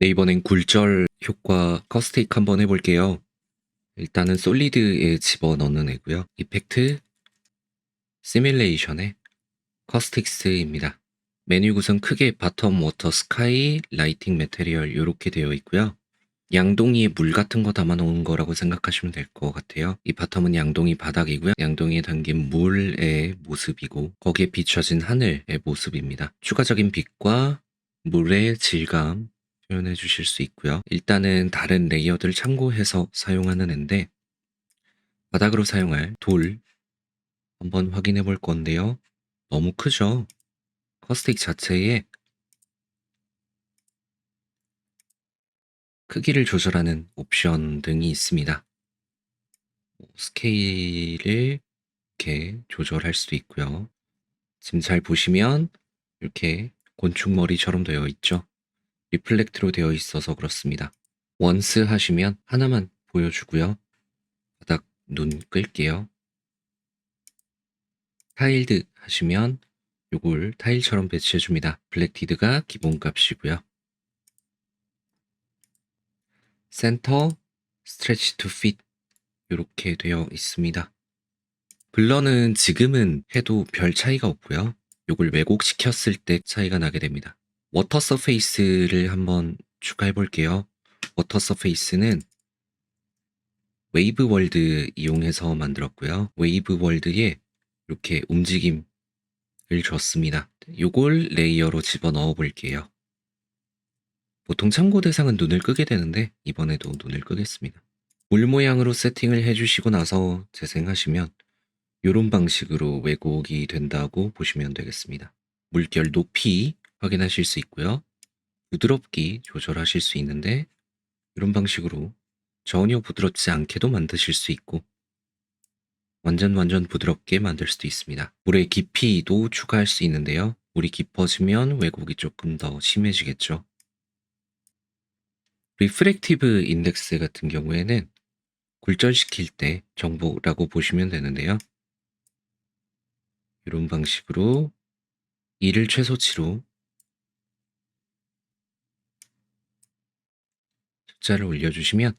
네, 이번엔 굴절 효과 커스테이크 한번 해볼게요. 일단은 솔리드에 집어넣는 애고요. 이펙트, 시뮬레이션의 커스틱스입니다. 메뉴 구성 크게 바텀 워터 스카이, 라이팅 메테리얼 이렇게 되어 있고요. 양동이에 물 같은 거 담아 놓은 거라고 생각하시면 될 것 같아요. 이 바텀은 양동이 바닥이고요. 양동이에 담긴 물의 모습이고 거기에 비춰진 하늘의 모습입니다. 추가적인 빛과 물의 질감 표현해 주실 수 있고요. 일단은 다른 레이어들 참고해서 사용하는 앤데 바닥으로 사용할 돌 한번 확인해 볼 건데요. 너무 크죠? 커스틱 자체에 크기를 조절하는 옵션 등이 있습니다. 뭐 스케일을 이렇게 조절할 수도 있고요. 지금 잘 보시면 이렇게 곤충머리처럼 되어 있죠. 리플렉트로 되어 있어서 그렇습니다. 원스 하시면 하나만 보여주고요. 바닥 눈 끌게요. 타일드 하시면 요걸 타일처럼 배치해줍니다. 블랙티드가 기본값이고요. 센터, 스트레치 투 핏 이렇게 되어 있습니다. 블러는 지금은 해도 별 차이가 없고요. 요걸 왜곡시켰을 때 차이가 나게 됩니다. 워터 서페이스를 한번 추가해 볼게요. 워터 서페이스는 웨이브 월드 이용해서 만들었고요. 웨이브 월드에 이렇게 움직임을 줬습니다. 요걸 레이어로 집어넣어 볼게요. 보통 참고 대상은 눈을 끄게 되는데 이번에도 눈을 끄겠습니다. 물 모양으로 세팅을 해주시고 나서 재생하시면 이런 방식으로 왜곡이 된다고 보시면 되겠습니다. 물결 높이 확인하실 수 있고요. 부드럽기 조절하실 수 있는데 이런 방식으로 전혀 부드럽지 않게도 만드실 수 있고 완전 완전 부드럽게 만들 수도 있습니다. 물의 깊이도 추가할 수 있는데요. 물이 깊어지면 왜곡이 조금 더 심해지겠죠. 리프렉티브 인덱스 같은 경우에는 굴절시킬 때 정보라고 보시면 되는데요. 이런 방식으로 2를 최소치로 숫자를 올려주시면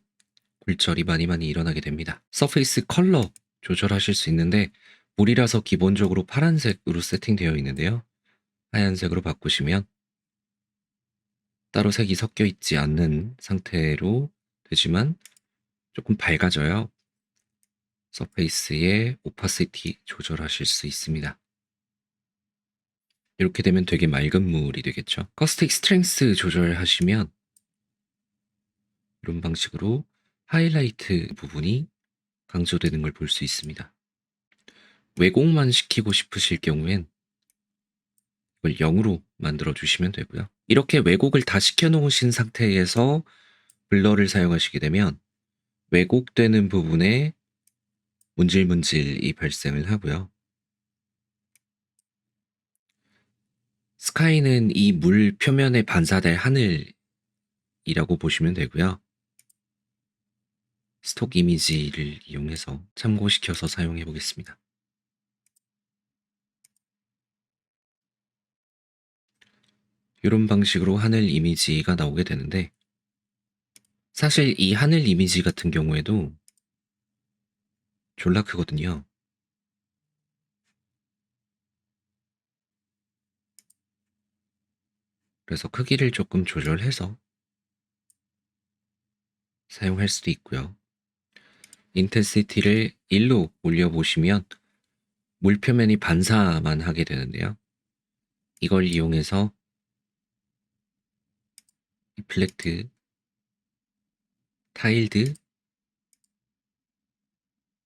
굴절이 많이 많이 일어나게 됩니다. 서페이스 컬러 조절하실 수 있는데 물이라서 기본적으로 파란색으로 세팅되어 있는데요. 하얀색으로 바꾸시면 따로 색이 섞여 있지 않는 상태로 되지만 조금 밝아져요. 서페이스의 오파시티 조절하실 수 있습니다. 이렇게 되면 되게 맑은 물이 되겠죠. 커스틱 스트렝스 조절하시면 이런 방식으로 하이라이트 부분이 강조되는 걸 볼 수 있습니다. 왜곡만 시키고 싶으실 경우엔 이걸 0으로 만들어 주시면 되고요. 이렇게 왜곡을 다 시켜 놓으신 상태에서 블러를 사용하시게 되면 왜곡되는 부분에 문질문질이 발생을 하고요. 스카이는 이 물 표면에 반사될 하늘이라고 보시면 되고요. 스톡 이미지를 이용해서 참고시켜서 사용해 보겠습니다. 이런 방식으로 하늘 이미지가 나오게 되는데 사실 이 하늘 이미지 같은 경우에도 졸라 크거든요. 그래서 크기를 조금 조절해서 사용할 수도 있고요. 인텐시티를 1로 올려보시면 물 표면이 반사만 하게 되는데요. 이걸 이용해서 리플렉트, 타일드,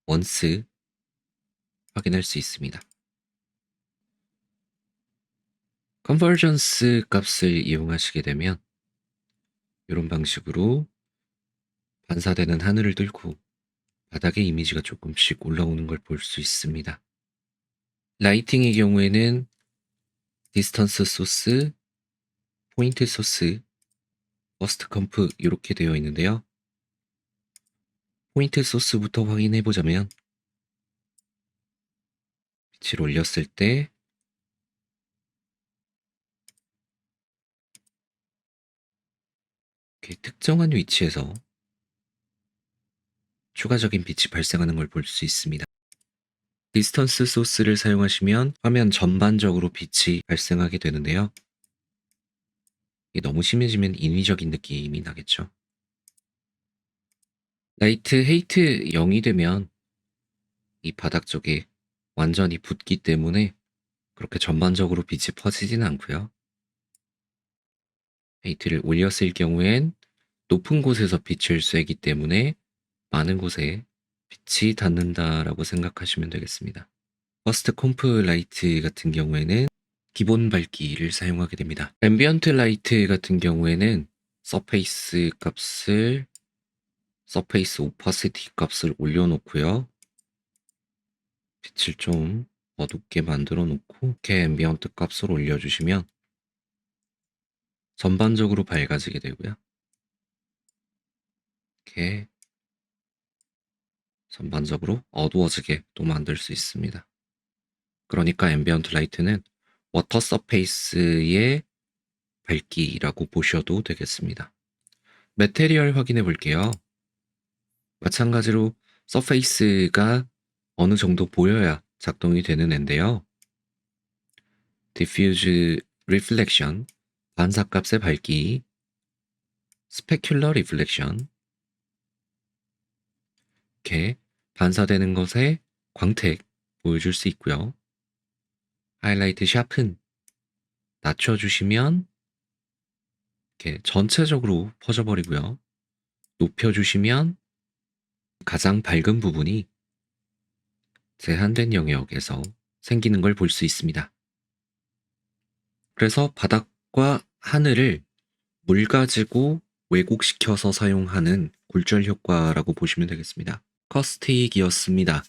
원스 확인할 수 있습니다. 컨버전스 값을 이용하시게 되면 이런 방식으로 반사되는 하늘을 뚫고 바닥에 이미지가 조금씩 올라오는 걸 볼 수 있습니다. 라이팅의 경우에는 디스턴스 소스, 포인트 소스, 버스트 컴프 이렇게 되어 있는데요. 포인트 소스부터 확인해 보자면 빛을 올렸을 때 특정한 위치에서 추가적인 빛이 발생하는 걸 볼 수 있습니다. 디스턴스 소스를 사용하시면 화면 전반적으로 빛이 발생하게 되는데요. 너무 심해지면 인위적인 느낌이 나겠죠. 라이트 헤이트 0이 되면 이 바닥 쪽에 완전히 붙기 때문에 그렇게 전반적으로 빛이 퍼지진 않고요. 헤이트를 올렸을 경우엔 높은 곳에서 빛을 쐬기 때문에 많은 곳에 빛이 닿는다라고 생각하시면 되겠습니다. 퍼스트 콤프 라이트 같은 경우에는 기본 밝기를 사용하게 됩니다. 앰비언트 라이트 같은 경우에는 서페이스 값을 서페이스 오파시티 값을 올려놓고요. 빛을 좀 어둡게 만들어 놓고 이렇게 앰비언트 값을 올려주시면 전반적으로 밝아지게 되고요. 이렇게 전반적으로 어두워지게 또 만들 수 있습니다. 그러니까 앰비언트 라이트는 워터 서페이스의 밝기라고 보셔도 되겠습니다. 메테리얼 확인해 볼게요. 마찬가지로 서페이스가 어느 정도 보여야 작동이 되는 앤데요. diffuse reflection 반사값의 밝기 specular reflection 이렇게 반사되는 것에 광택 보여줄 수 있고요. 하이라이트 샤픈 낮춰주시면 이렇게 전체적으로 퍼져버리고요. 높여주시면 가장 밝은 부분이 제한된 영역에서 생기는 걸 볼 수 있습니다. 그래서 바닥과 하늘을 물 가지고 왜곡시켜서 사용하는 굴절 효과라고 보시면 되겠습니다. 커스틱이었습니다.